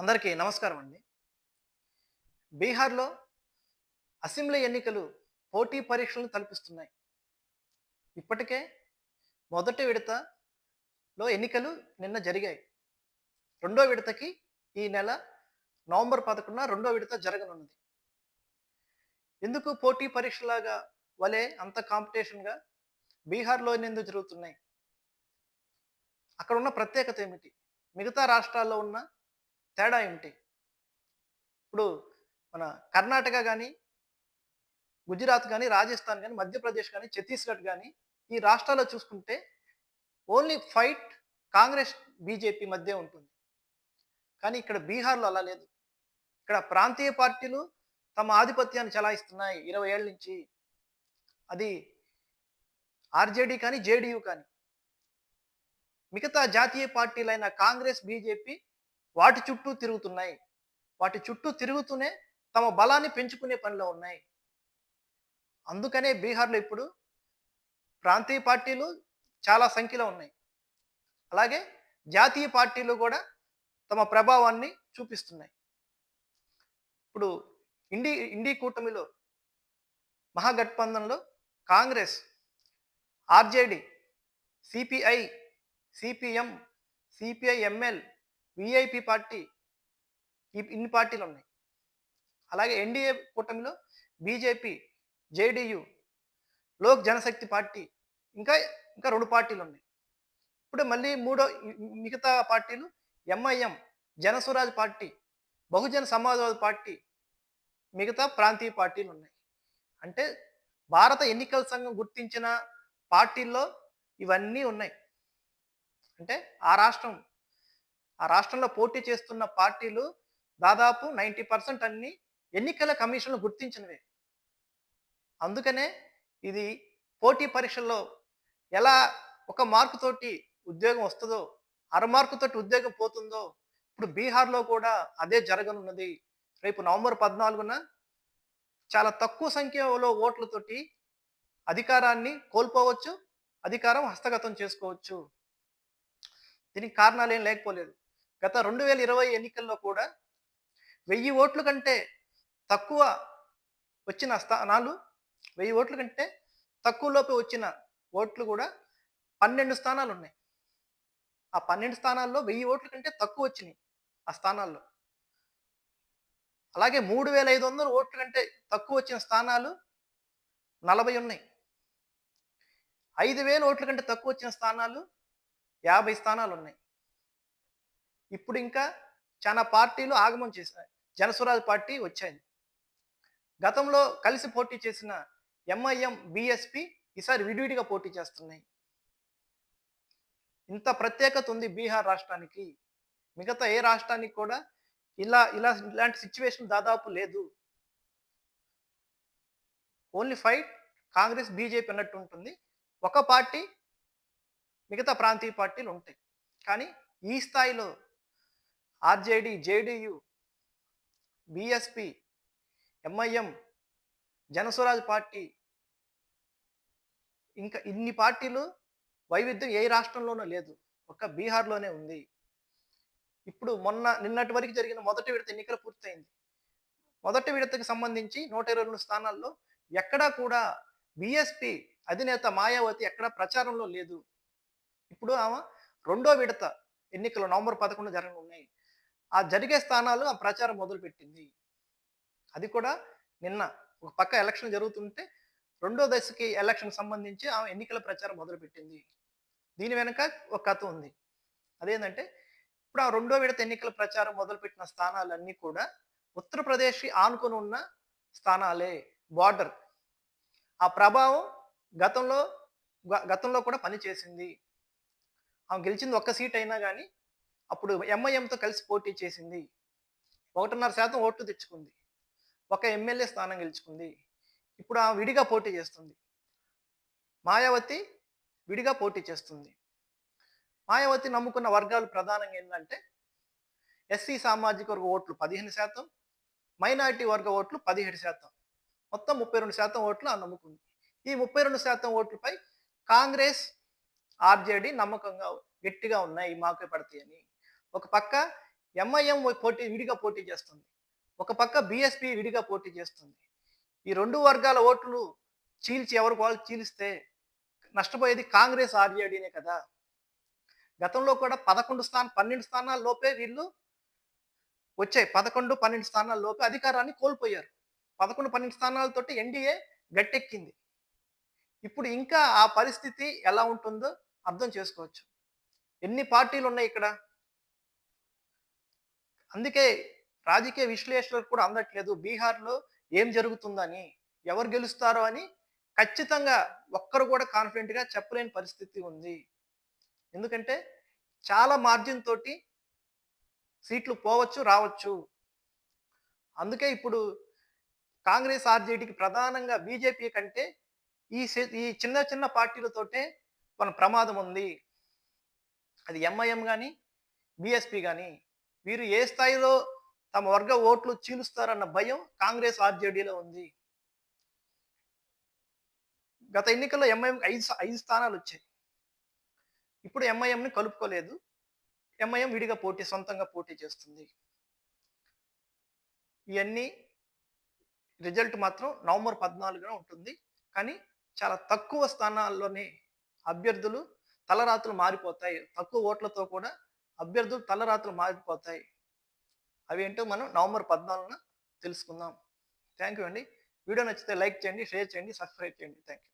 అందరికీ నమస్కారం అండి. బీహార్లో అసెంబ్లీ ఎన్నికలు పోటీ పరీక్షలను తలపిస్తున్నాయి. ఇప్పటికే మొదటి విడతలో ఎన్నికలు నిన్న జరిగాయి. రెండో విడతకి ఈ నెల నవంబర్ పదకొండున రెండో విడత జరగనున్నది. ఎందుకు పోటీ పరీక్షలాగా వలె అంత కాంపిటీషన్గా బీహార్లో ఎందుకు జరుగుతున్నాయి? అక్కడ ఉన్న ప్రత్యేకత ఏమిటి? మిగతా రాష్ట్రాల్లో ఉన్న తేడా ఏమిటి? ఇప్పుడు మన కర్ణాటక కానీ గుజరాత్ కానీ రాజస్థాన్ కానీ మధ్యప్రదేశ్ కానీ ఛత్తీస్గఢ్ కానీ ఈ రాష్ట్రాల్లో చూసుకుంటే ఓన్లీ ఫైట్ కాంగ్రెస్ బీజేపీ మధ్య ఉంటుంది. కానీ ఇక్కడ బీహార్లో అలా లేదు. ఇక్కడ ప్రాంతీయ పార్టీలు తమ ఆధిపత్యాన్ని చలాయిస్తున్నాయి. ఇరవై ఏళ్ళ నుంచి అది ఆర్జేడీ కానీ జేడీయూ కానీ. మిగతా జాతీయ పార్టీలైన కాంగ్రెస్ బీజేపీ వాటి చుట్టూ తిరుగుతున్నాయి. వాటి చుట్టూ తిరుగుతూనే తమ బలాన్ని పెంచుకునే పనిలో ఉన్నాయి. అందుకనే బీహార్లో ఇప్పుడు ప్రాంతీయ పార్టీలు చాలా సంఖ్యలో ఉన్నాయి. అలాగే జాతీయ పార్టీలు కూడా తమ ప్రభావాన్ని చూపిస్తున్నాయి. ఇప్పుడు ఇండి ఇండి కూటమిలో మహాగఠబంధన్లో Congress RJD CPI CPM CPI ML VIP party ఈ ఇన్ని పార్టీలు ఉన్నాయి. అలాగే ఎన్డీఏ కూటమిలో BJP JDU Lok Janshakti party ఇంకా ఇంకా రెండు పార్టీలు ఉన్నాయి. ఇప్పుడు మళ్ళీ మూడో మిగతా పార్టీలు MIM Janswaraj party Bahujan Samajwadi party మిగతా ప్రాంతీయ పార్టీలు ఉన్నాయి. అంటే భారత ఎన్నికల సంఘం గుర్తించిన పార్టీల్లో ఇవన్నీ ఉన్నాయి. అంటే ఆ రాష్ట్రం ఆ రాష్ట్రంలో పోటీ చేస్తున్న పార్టీలు దాదాపు నైంటీ పర్సెంట్ అన్ని ఎన్నికల కమిషన్లు గుర్తించినవే. అందుకనే ఇది పోటీ పరీక్షల్లో ఎలా ఒక మార్కుతోటి ఉద్యోగం వస్తుందో అర మార్కుతోటి ఉద్యోగం పోతుందో ఇప్పుడు బీహార్లో కూడా అదే జరగనున్నది. రేపు నవంబర్ పద్నాలుగున చాలా తక్కువ సంఖ్యలో ఓట్లతోటి అధికారాన్ని కోల్పోవచ్చు అధికారం హస్తగతం చేసుకోవచ్చు. దీనికి కారణాలు ఏం లేకపోలేదు. గత రెండు వేల ఇరవై ఎన్నికల్లో కూడా వెయ్యి ఓట్ల కంటే తక్కువ వచ్చిన స్థానాలు వెయ్యి ఓట్ల కంటే తక్కువలోపు వచ్చిన ఓట్లు కూడా పన్నెండు స్థానాలు ఉన్నాయి. ఆ పన్నెండు స్థానాల్లో వెయ్యి ఓట్ల కంటే తక్కువ వచ్చినాయి ఆ స్థానాల్లో. అలాగే మూడు వేల ఐదు వందల ఓట్ల కంటే తక్కువ వచ్చిన స్థానాలు నలభై ఉన్నాయి. ఐదు వేల ఓట్ల కంటే తక్కువ వచ్చిన స్థానాలు యాభై స్థానాలు ఉన్నాయి. ఇప్పుడు ఇంకా చాలా పార్టీలు ఆగమం చేశాయి. జనస్వరాజ్ పార్టీ వచ్చాయి. గతంలో కలిసి పోటీ చేసిన ఎంఐఎం బిఎస్పి ఈసారి విడివిడిగా పోటీ చేస్తున్నాయి. ఇంత ప్రత్యేకత ఉంది బీహార్ రాష్ట్రానికి. మిగతా ఏ రాష్ట్రానికి కూడా ఇలా ఇలా ఇలాంటి సిచ్యువేషన్ దాదాపు లేదు. ఓన్లీ ఫైట్ కాంగ్రెస్ బీజేపీ అన్నట్టు ఉంటుంది. ఒక పార్టీ మిగతా ప్రాంతీయ పార్టీలు ఉంటాయి. కానీ ఈ స్థాయిలో RJD JDU BSP MIM Janswaraj party. ఇంకా ఇన్ని పార్టీలు వైవిధ్యం ఏ రాష్ట్రంలోనూ లేదు. ఒక్క బీహార్లోనే ఉంది. ఇప్పుడు మొన్న నిన్నటి వరకు జరిగిన మొదటి విడత ఎన్నికలు పూర్తయింది. మొదటి విడతకు సంబంధించి నూట ఇరవై రెండు స్థానాల్లో ఎక్కడా కూడా బిఎస్పి అధినేత మాయావతి ఎక్కడా ప్రచారంలో లేదు. ఇప్పుడు ఆమె రెండో విడత ఎన్నికలు నవంబర్ పదకొండు జరగనున్నాయి. ఆ జరిగే స్థానాలు ఆ ప్రచారం మొదలుపెట్టింది. అది కూడా నిన్న ఒక పక్క ఎలక్షన్ జరుగుతుంటే రెండో దశకి ఎలక్షన్ సంబంధించి ఆమె ఎన్నికల ప్రచారం మొదలుపెట్టింది. దీని వెనక ఒక కథ ఉంది. అదేంటంటే ఇప్పుడు ఆ రెండో విడత ఎన్నికల ప్రచారం మొదలుపెట్టిన స్థానాలన్నీ కూడా ఉత్తరప్రదేశ్ ఆనుకొని ఉన్న స్థానాలే బార్డర్. ఆ ప్రభావం గతంలో గతంలో కూడా పనిచేసింది. ఆమె గెలిచింది ఒక్క సీట్ అయినా కానీ అప్పుడు ఎంఐఎంతో కలిసి పోటీ చేసింది. ఒకటిన్నర శాతం ఓట్లు తెచ్చుకుంది. ఒక ఎమ్మెల్యే స్థానం గెలుచుకుంది. ఇప్పుడు ఆ విడిగా పోటీ చేస్తుంది. మాయావతి విడిగా పోటీ చేస్తుంది. మాయావతి నమ్ముకున్న వర్గాలు ప్రధానంగా ఏంటంటే ఎస్సీ సామాజిక వర్గ ఓట్లు పదిహేను శాతం మైనారిటీ వర్గ ఓట్లు పదిహేడు శాతం. మొత్తం ముప్పై రెండు శాతం ఓట్లు ఆ నమ్ముకుంది. ఈ ముప్పై రెండు శాతం ఓట్లపై కాంగ్రెస్ ఆర్జేడి నమ్మకంగా గట్టిగా ఉన్నాయి మాకే పడతాయని. ఒక పక్క ఎంఐఎం పోటీ విడిగా పోటీ చేస్తుంది. ఒక పక్క బీఎస్పీ విడిగా పోటీ చేస్తుంది. ఈ రెండు వర్గాల ఓట్లు చీల్చి ఎవరికి వాళ్ళు చీలిస్తే నష్టపోయేది కాంగ్రెస్ ఆర్జేడీనే కదా. గతంలో కూడా పదకొండు స్థానం పన్నెండు స్థానాల లోపే వీళ్ళు వచ్చాయి. పదకొండు పన్నెండు స్థానాల లోపే అధికారాన్ని కోల్పోయారు. పదకొండు పన్నెండు స్థానాలతోటి ఎన్డీఏ గట్టెక్కింది. ఇప్పుడు ఇంకా ఆ పరిస్థితి ఎలా ఉంటుందో అర్థం చేసుకోవచ్చు. ఎన్ని పార్టీలు ఉన్నాయి ఇక్కడ? అందుకే రాజకీయ విశ్లేషకులకు కూడా అందట్లేదు బీహార్లో ఏం జరుగుతుందని ఎవరు గెలుస్తారో అని ఖచ్చితంగా ఒక్కరు కూడా కాన్ఫిడెంట్గా చెప్పలేని పరిస్థితి ఉంది. ఎందుకంటే చాలా మార్జిన్ తోటి సీట్లు పోవచ్చు రావచ్చు. అందుకే ఇప్పుడు కాంగ్రెస్ ఆర్జేడీకి ప్రధానంగా బీజేపీ కంటే ఈ ఈ చిన్న చిన్న పార్టీలతోటే మన ప్రమాదం ఉంది. అది ఎంఐఎం కానీ బీఎస్పీ కానీ వీరు ఏ స్థాయిలో తమ వర్గ ఓట్లు చీలుస్తారన్న భయం కాంగ్రెస్ ఆర్జేడీలో ఉంది. గత ఎన్నికల్లో ఎంఐఎం ఐదు ఐదు స్థానాలు వచ్చాయి. ఇప్పుడు ఎంఐఎంని కలుపుకోలేదు. ఎంఐఎం విడిగా పోటీ సొంతంగా పోటీ చేస్తుంది. ఇవన్నీ రిజల్ట్ మాత్రం నవంబర్ పద్నాలుగున ఉంటుంది. కానీ చాలా తక్కువ స్థానాల్లోనే అభ్యర్థులు తలరాత్రులు మారిపోతాయి. తక్కువ ఓట్లతో కూడా అభ్యర్థులు తలరాత్రులు మారిపోతాయి. అవి ఏంటో మనం నవంబర్ పద్నాలుగున తెలుసుకుందాం. థ్యాంక్ యూ అండి. వీడియో నచ్చితే లైక్ చేయండి షేర్ చేయండి సబ్స్క్రైబ్ చేయండి. Thank you